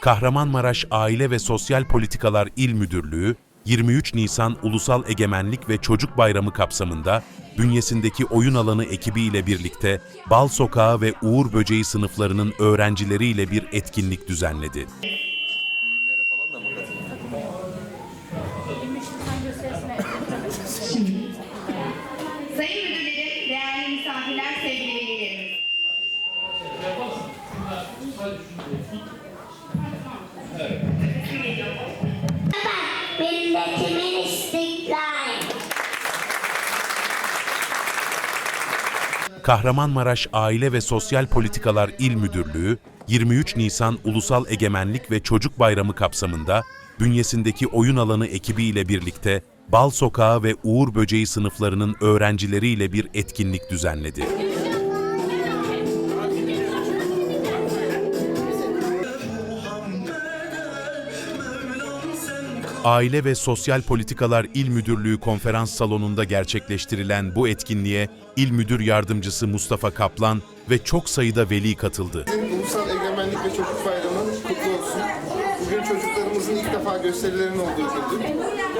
Kahramanmaraş Aile ve Sosyal Politikalar İl Müdürlüğü, 23 Nisan Ulusal Egemenlik ve Çocuk Bayramı kapsamında bünyesindeki oyun alanı ekibiyle birlikte Bal Sokağı ve Uğur Böceği sınıflarının öğrencileriyle bir etkinlik düzenledi. Sayın Milletimin istiklal. Kahramanmaraş Aile ve Sosyal Politikalar İl Müdürlüğü, 23 Nisan Ulusal Egemenlik ve Çocuk Bayramı kapsamında bünyesindeki oyun alanı ekibiyle birlikte Bal Sokağı ve Uğur Böceği sınıflarının öğrencileriyle bir etkinlik düzenledi. Aile ve Sosyal Politikalar İl Müdürlüğü konferans salonunda gerçekleştirilen bu etkinliğe İl Müdür Yardımcısı Mustafa Kaplan ve çok sayıda veli katıldı. Ulusal Egemenlik ve Çocuk Bayramı kutlu olsun. Bugün çocuklarımızın ilk defa gösterilerinin olduğu gündür.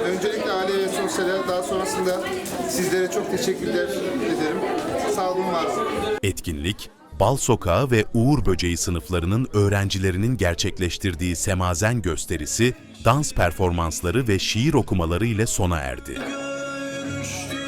Öncelikle aile ve sosyale, daha sonrasında sizlere çok teşekkürler ederim. Sağ olun, var olun. Etkinlik, Bal Sokağı ve Uğur Böceği sınıflarının öğrencilerinin gerçekleştirdiği semazen gösterisi, dans performansları ve şiir okumaları ile sona erdi. Görüştüm.